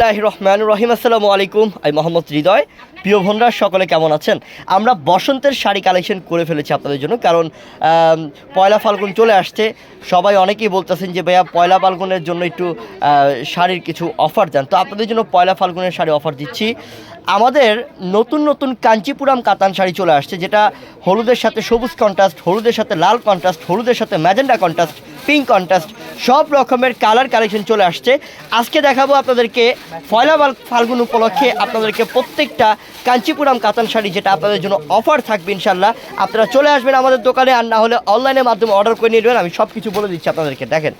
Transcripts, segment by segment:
বিসমিল্লাহির রহমান রহিম আসসালামু আলাইকুম, আমি মোহাম্মদ হৃদয়। প্রিয় ভন্ডার সকলে কেমন আছেন? আমরা বসন্তের শাড়ি কালেকশন করে ফেলেছি আপনাদের জন্য, কারণ পয়লা ফাল্গুন চলে আসছে। সবাই অনেকেই বলতেছেন যে, ভাইয়া, পয়লা ফাল্গুনের জন্য একটু শাড়ির কিছু অফার দেন। তো আপনাদের জন্য পয়লা ফাল্গুনের শাড়ি অফার দিচ্ছি। আমাদের নতুন নতুন কাঞ্চিপুরাম কাতান শাড়ি চলে আসছে, যেটা হলুদের সাথে সবুজ কন্ট্রাস্ট হলুদের সাথে লাল কন্ট্রাস্ট হলুদের সাথে ম্যাজেন্ডা কন্ট্রাস্ট পিঙ্ক কন্ট্রাস্ট সব রকমের কালার কালেকশন চলে আসছে। আজকে দেখাবো আপনাদেরকে পয়লা ফাল- ফাল্গুন উপলক্ষে আপনাদেরকে প্রত্যেকটা কাঞ্চিপুরাম কাতান শাড়ি যেটা আপনাদের জন্য অফার থাকবে ইনশাল্লাহ আপনারা চলে আসবেন আমাদের দোকানে, আর না হলে অনলাইনের মাধ্যমে অর্ডার করে নিয়ে নেবেন। আমি সব কিছু বলে দিচ্ছি আপনাদেরকে। দেখেন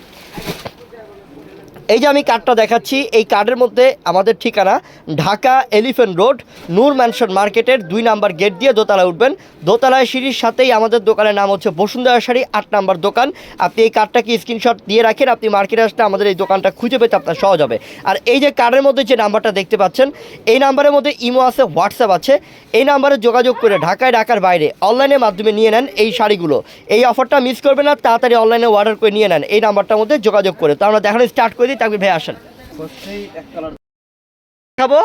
এই যে আমি কার্ডটা দেখাচ্ছি, এই কার্ডের মধ্যে আমাদের ঠিকানা Dhaka elephant road, Noor mansion মার্কেটের দুই নাম্বার গেট দিয়ে দোতলায় উঠবেন। দোতলায় সিঁড়ির সাথেই আমাদের দোকানের নাম হচ্ছে বসুন্ধরা শাড়ি, আট নাম্বার দোকান। আপনি এই কার্ডটাকে স্ক্রিনশট দিয়ে রাখেন? আপনি মার্কেটে আসলে আমাদের এই দোকানটা খুঁজে পেতে আপনার সহজ হবে। আর এই যে কার্ডের মধ্যে যে নাম্বারটা দেখতে পাচ্ছেন, এই নাম্বারের মধ্যে ইমো আছে, হোয়াটসঅ্যাপ আছে। এই নাম্বারে যোগাযোগ করে ঢাকায়, ঢাকার বাইরে অনলাইনের মাধ্যমে নিয়ে নেন এই শাড়িগুলো। এই অফারটা মিস করবেন না, তাড়াতাড়ি অনলাইনে অর্ডার করে নিয়ে নেন। এই নাম্বারটার মধ্যে যোগাযোগ করে। তো আমরা দেখানো স্টার্ট করে দিই তাকে ভাই আসেন। দেখাবো?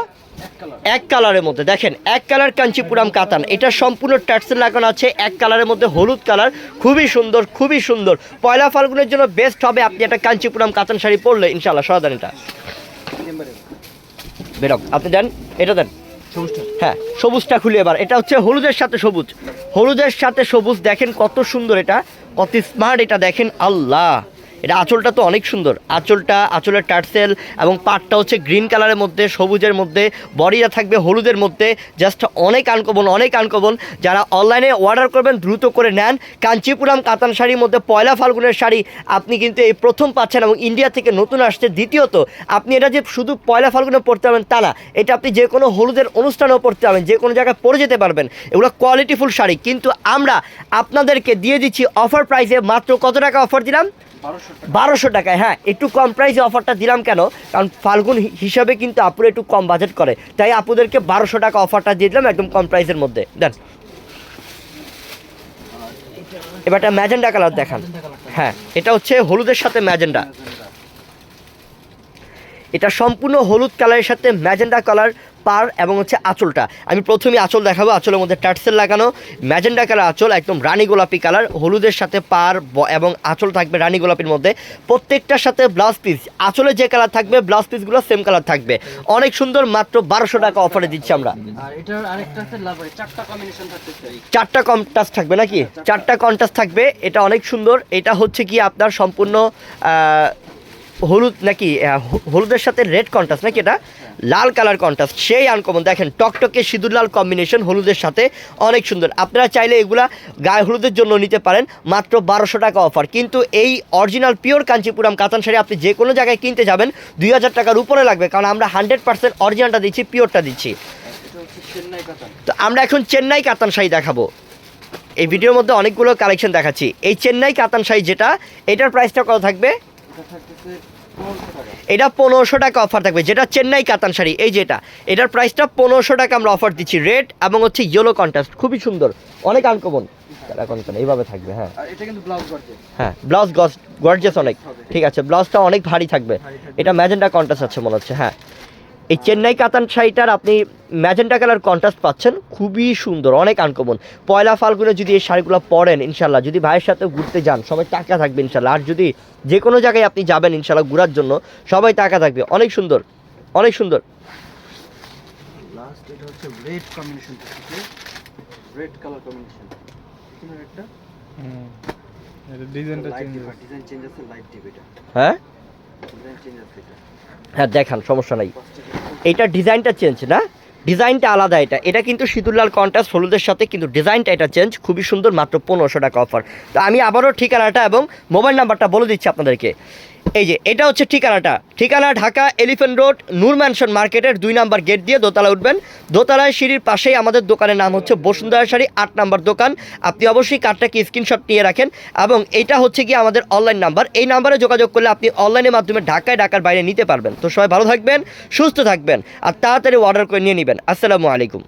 এক কালারের মধ্যে দেখেন এক কালার কাঞ্চিপুরাম কাতান। এটা সম্পূর্ণ টার্সেল লাগানো আছে এক কালারের মধ্যে হলুদ কালার খুবই সুন্দর খুবই সুন্দর। পয়লা ফাল্গুনের জন্য বেস্ট হবে আপনি একটা কাঞ্চিপুরাম কাতান শাড়ি পরলে ইনশাল্লাহ সরাদান এটা। বেরক আপনি দেন এটা দেন। হ্যাঁ সবুজটা খুলে এবার। এটা হচ্ছে হলুদের সাথে সবুজ। হলুদের সাথে সবুজ দেখেন কত সুন্দর এটা কত স্মার্ট এটা দেখেন আল্লাহ। এটা আঁচলটা তো অনেক সুন্দর। আঁচলটা, আঁচলের টার্সেল এবং পাটটা হচ্ছে গ্রিন কালারের মধ্যে, সবুজের মধ্যে, বডিটা থাকবে হলুদের মধ্যে জাস্ট অনেক আনকমন অনেক আনকমন যারা অনলাইনে অর্ডার করবেন, দ্রুত করে নেন। কাঞ্চিপুরাম কাতান শাড়ির মধ্যে পয়লা ফাল্গুনের শাড়ি আপনি কিন্তু এই প্রথম পাচ্ছেন এবং ইন্ডিয়া থেকে নতুন আসছে। দ্বিতীয়ত, আপনি এটা যে শুধু পয়লা ফাল্গুনে পড়তে পারবেন তা না, এটা আপনি যে কোনো হলুদের অনুষ্ঠানেও পড়তে পারবেন, যে কোনো জায়গায় পরে যেতে পারবেন। এগুলো কোয়ালিটিফুল শাড়ি। কিন্তু আমরা আপনাদেরকে দিয়ে দিচ্ছি অফার প্রাইসে মাত্র কত টাকা অফার দিলাম? বারোশো টাকায় হ্যাঁ একটু কম প্রাইসে অফারটা দিলাম কেন? কারণ ফাল্গুন হিসাবে কিন্তু আপুরা একটু কম বাজেট করে। তাই আপুদেরকে বারোশো টাকা অফারটা দিয়ে দিলাম একদম কম প্রাইসের মধ্যে। দেন। এবার একটা ম্যাজেন্ডা কালার দেখান। হ্যাঁ এটা হচ্ছে হলুদের সাথে ম্যাজেন্ডা এটা সম্পূর্ণ হলুদ কালারের সাথে ম্যাজেন্ডা কালার পার এবং হচ্ছে আঁচলটা। আমি প্রথমে আঁচল দেখাবো আঁচলের মধ্যে টার্সেল লাগানো। ম্যাজেন্ডা কালার আঁচল একদম রানী গোলাপি কালার হলুদের সাথে পার এবং আঁচল থাকবে রানী গোলাপির মধ্যে। প্রত্যেকটার সাথে ব্লাউজ পিস আঁচলে যে কালার থাকবে ব্লাউজ পিসগুলো সেম কালার থাকবে। অনেক সুন্দর মাত্র বারোশো টাকা অফারে দিচ্ছি আমরা। চারটা কন্টাস থাকবে নাকি? চারটা। কন্টাস্ট থাকবে এটা অনেক সুন্দর। এটা হচ্ছে কি আপনার সম্পূর্ণ হলুদ নাকি হলুদের সাথে রেড কন্টাস্ট নাকি এটা? লাল কালার কন্টাস্ট সেই আনকমন দেখেন, টকটকে সিঁদুর লাল কম্বিনেশন হলুদের সাথে অনেক সুন্দর। আপনারা চাইলে এগুলা গায়ে হলুদের জন্য নিতে পারেন, মাত্র বারোশো টাকা অফার কিন্তু এই অরিজিনাল পিওর কাঞ্চিপুরাম কাতান শাড়ি আপনি যে কোনো জায়গায় কিনতে যাবেন, দুই হাজার টাকার উপরে লাগবে, কারণ আমরা হান্ড্রেড পার্সেন্ট অরিজিনালটা দিচ্ছি পিওরটা দিচ্ছি। তো আমরা এখন চেন্নাই কাতান শাড়ি দেখাবো। এই ভিডিওর মধ্যে অনেকগুলো কালেকশন দেখাচ্ছি। এই চেন্নাই কাতান শাড়ি যেটা, এটার প্রাইসটা কত থাকবে? এটা পনেরোশো টাকা অফার থাকবে যেটা চেন্নাই কাতান শাড়ি এই যেটা এটার প্রাইসটা পনেরোশো টাকা আমরা অফার দিচ্ছি রেড এবং হচ্ছে ইয়েলো কন্ট্রাস্ট খুবই সুন্দর অনেক আনকমন এইভাবে থাকবে হ্যাঁ। হ্যাঁ ব্লাউজ গর্জেস অনেক ঠিক আছে ব্লাউজটা অনেক ভারী থাকবে। ভারী থাকবে। এটা ম্যাজেন্ডা কন্ট্রাস্ট আছে মনে হচ্ছে হ্যাঁ। এই চেন্নাই কাতান শাড়িটার আপনি ম্যাজেন্ডা কালার কন্ট্রাস্ট পাচ্ছেন খুবই সুন্দর অনেক আনকমন পয়লা ফাল্গুনে যদি এই শাড়িগুলো পরেন ইনশাল্লাহ যদি ভাইয়ের সাথে ঘুরতে যান সবাই টাকা থাকবে ইনশাল্লাহ আর যদি যে কোনো জায়গায় আপনি যাবেন ইনশাল্লাহ ঘোরার জন্য সবাই টাকা থাকবে। অনেক সুন্দর অনেক সুন্দর। লাস্ট এটা হচ্ছে রেড কম্বিনেশন থাকতেছে রেড কালার কম্বিনেশন এটা ডিজাইনটা চেঞ্জ ডিজাইন চেঞ্জ আছে লাইট ডিপ এটা। হ্যাঁ? হ্যাঁ দেখান, সমস্যা নাই। এটা ডিজাইনটা চেঞ্জ না? ডিজাইনটা আলাদা এটা। এটা কিন্তু সিঁদুরলাল কন্ট্রাস্ট হলুদের সাথে কিন্তু ডিজাইনটা এটা চেঞ্জ খুবই সুন্দর, মাত্র পনেরোশো টাকা অফার তো আমি আবারও ঠিকানাটা এবং মোবাইল নাম্বারটা বলে দিচ্ছি আপনাদেরকে। এই যে, এটা হচ্ছে ঠিকানাটা। ঠিকানা Dhaka elephant road, Noor mansion মার্কেটের দুই নাম্বার গেট দিয়ে দোতলা উঠবেন। দোতলায় সিঁড়ির পাশেই আমাদের দোকানের নাম হচ্ছে বসুন্ধরা শাড়ি, আট নাম্বার দোকান। আপনি অবশ্যই কার্ডটাকে স্ক্রিনশট নিয়ে রাখেন এবং এটা হচ্ছে কি আমাদের অনলাইন নাম্বার এই নাম্বারে যোগাযোগ করলে আপনি অনলাইনের মাধ্যমে ঢাকায়, ঢাকার বাইরে নিতে পারবেন। তো সবাই ভালো থাকবেন, সুস্থ থাকবেন, আর তাড়াতাড়ি অর্ডার করে নিয়ে নেবেন। আসসালামু আলাইকুম।